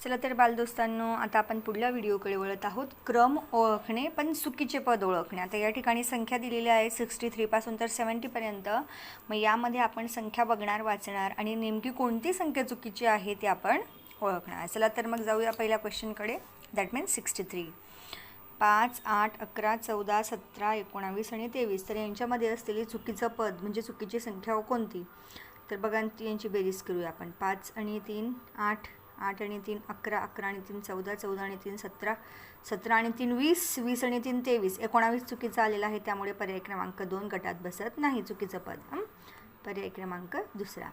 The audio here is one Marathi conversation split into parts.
चला तर बालदोस्तांनो आता आपण पुढल्या व्हिडिओकडे वळत आहोत. क्रम ओळखणे पण चुकीचे पद ओळखणे. आता या ठिकाणी संख्या दिलेल्या आहे सिक्स्टी थ्रीपासून तर सेवन्टीपर्यंत मग यामध्ये आपण संख्या बघणार वाचणार आणि नेमकी कोणती संख्या चुकीची आहे ते आपण ओळखणार चला तर मग जाऊया पहिल्या क्वेश्चनकडे. That means sixty three. पाच आठ अकरा चौदा सतरा एकोणावीस आणि तेवीस. तर यांच्यामध्ये असलेली चुकीचं पद म्हणजे चुकीची संख्या कोणती? तर बघा ती यांची बेरीज करूया आपण. पाच आणि तीन आठ आठ आणि तीन अकरा अकरा आणि तीन चौदा चौदा आणि तीन सतरा सतरा आणि तीन वीस वीस आणि तीन तेवीस. एकोणावीस चुकीचा आलेला आहे त्यामुळे पर्याय क्रमांक दोन गटात बसत नाही चुकीचं पद. पर्याय क्रमांक दुसरा.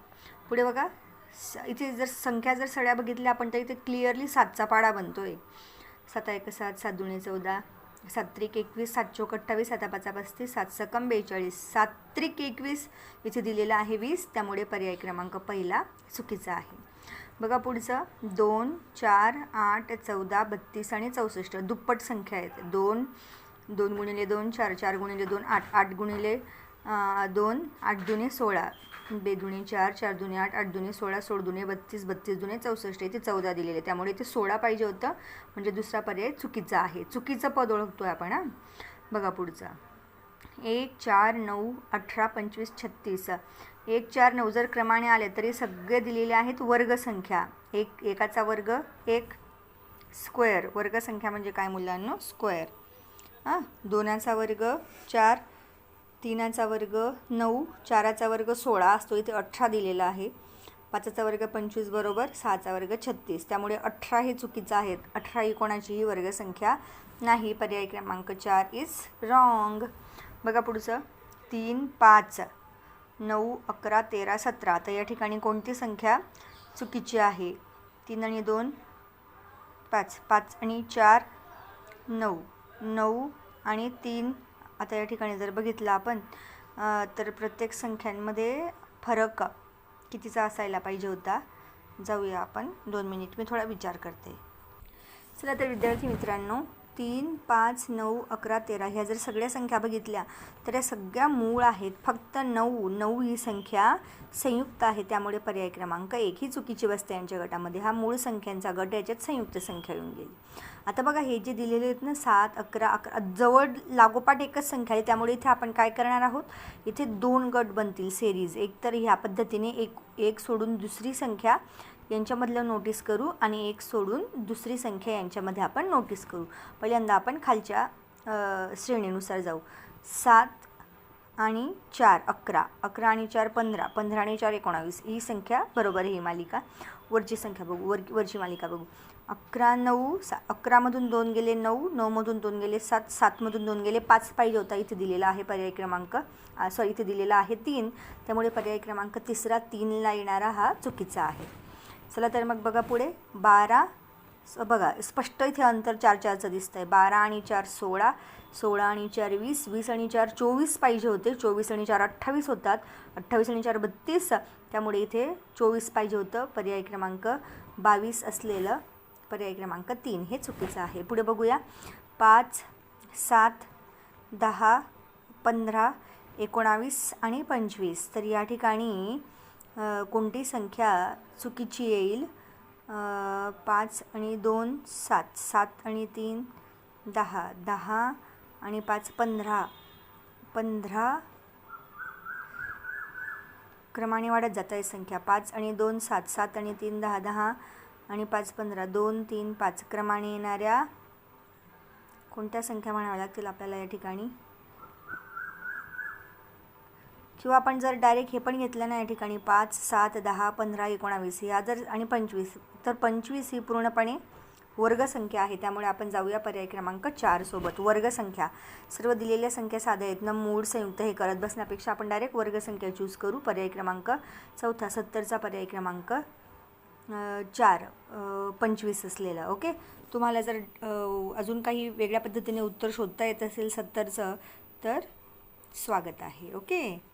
पुढे बघा स इथे जर संख्या जर सगळ्या बघितल्या आपण तर इथे क्लिअरली सातचा पाडा बनतोय. सात एक सात सात दुणे चौदा. सात त्रिक एकवीस सात चौक अठ्ठावीस साता पाचा पस्तीस सात सकम बेचाळीस. सात त्रिक एकवीस इथे दिलेलं आहे वीस त्यामुळे पर्याय क्रमांक पहिला चुकीचा आहे. बघा पुढचं. दोन चार आठ चौदा बत्तीस आणि चौसष्ट. दुप्पट संख्या आहेत. दोन दोन गुणिले दोन चार चार गुणिले दोन आठ आठ गुणिले दोन आठ दुने सोळा. बेदुणे चार चार दुने आठ आठ दुने सोळा सोळ दुने बत्तीस बत्तीस दुने चौसष्ट. इथे चौदा दिलेले त्यामुळे इथे सोळा पाहिजे होतं. म्हणजे दुसरा पर्याय चुकीचा आहे. चुकीचं पद ओळखतो आहे आपण हां. बघा पुढचं. एक चार नऊ अठरा पंचवीस छत्तीस. एक चार नऊ जर क्रमाने आले तरी सगळे दिलेले आहेत वर्गसंख्या. एक एकाचा वर्ग एक स्क्वेअर. वर्गसंख्या म्हणजे काय मुलांनो? स्क्वेअर. हां? दोनाचा वर्ग चार तीनाचा वर्ग नऊ चाराचा वर्ग सोळा. असतो इथे अठरा दिलेला आहे. पाचाचा वर्ग पंचवीस बरोबर सहाचा वर्ग छत्तीस. त्यामुळे अठरा हे चुकीचं आहेत. अठरा ही कोणाचीही वर्गसंख्या नाही. पर्याय क्रमांक चार इज रॉंग बघा पुढचं. तीन पाच नऊ अकरा तेरा सतरा. तर या ठिकाणी कोणती संख्या चुकीची आहे? तीन आणि दोन पाच. पाच आणि चार नऊ. नऊ आणि तीन. आता या ठिकाणी जर बघितलं आपण तर प्रत्येक संख्यांमध्ये फरक कितीचा असायला पाहिजे होता? जाऊया आपण. दोन मिनिट. मी थोडा विचार करते. चला तर विद्यार्थी मित्रांनो तीन पाच नऊ अकरा तेरा ह्या जर सगळ्या संख्या बघितल्या तर या सगळ्या मूळ आहेत. फक्त नऊ नऊ ही संख्या संयुक्त आहे त्यामुळे पर्याय क्रमांक एक ही चुकीची बसते यांच्या गटामध्ये. हा मूळ संख्यांचा गट याच्यात संयुक्त संख्या येऊन गेली. आता बघा हे जे दिलेले आहेत ना सात अकरा अकरा जवळ लागोपाठ एकच संख्या आहे त्यामुळे इथे आपण काय करणार आहोत? इथे दोन गट बनतील सेरीज एक तर ह्या पद्धतीने एक एक सोडून दुसरी संख्या यांच्यामधलं नोटीस करू आणि एक सोडून दुसरी संख्या यांच्यामध्ये आपण नोटीस करू. पहिल्यांदा आपण खालच्या श्रेणीनुसार जाऊ. सात आणि चार अकरा. अकरा आणि चार पंधरा. पंधरा आणि चार एकोणावीस. ही संख्या बरोबर आहे ही मालिका. वरची संख्या बघू. वर वरची मालिका बघू. अकरा नऊ सा अकरामधून दोन गेले नऊ नऊमधून दोन गेले सात सातमधून दोन गेले पाच पाहिजे होता. इथे दिलेला आहे पर्याय क्रमांक सॉरी इथे दिलेला आहे तीन. त्यामुळे पर्याय क्रमांक तिसरा तीनला येणारा हा चुकीचा आहे. चला तर मग बघा पुढे. बारा बघा स्पष्ट इथे अंतर चार चारचं दिसतं आहे बारा आणि चार सोळा सोळा आणि चार वीस वीस आणि चार चोवीस पाहिजे होते. चोवीस आणि चार अठ्ठावीस होतात. अठ्ठावीस आणि चार बत्तीस त्यामुळे इथे चोवीस पाहिजे होतं. पर्याय क्रमांक बावीस असलेलं पर्याय क्रमांक तीन. हे चुकीचं आहे. पुढे बघूया. पाच सात दहा पंधरा एकोणावीस आणि पंचवीस. तर या ठिकाणी कोणती संख्या चुकीची येईल? पाच आणि दोन सात. सात आणि तीन दहा. दहा आणि पाच पंधरा. पंधरा क्रमाने वाढत जात आहे संख्या. पाच आणि दोन सात. सात आणि तीन दहा. दहा आणि पाच पंधरा. दोन तीन पाच क्रमाने येणाऱ्या कोणत्या संख्या म्हणाव्या लागतील आपल्याला या ठिकाणी? किंवा आपण जर डायरेक्ट हे पण घेतलं ना या ठिकाणी पाच सात दहा पंधरा एकोणावीस या जर आणि पंचवीस तर पंचवीस ही पूर्णपणे वर्गसंख्या आहे. त्यामुळे आपण जाऊया पर्याय क्रमांक चार सोबत. वर्गसंख्या. सर्व दिलेल्या संख्या साध्या आहेत. ना मूळ संयुक्त हे करत बसण्यापेक्षा आपण डायरेक्ट वर्गसंख्या चूज करू. पर्याय क्रमांक चौथा सत्तरचा पर्याय क्रमांक चार पंचवीस असलेलं. ओके? तुम्हाला जर अजून काही वेगळ्या पद्धतीने उत्तर शोधता येत असेल सत्तरचं तर स्वागत आहे. ओके?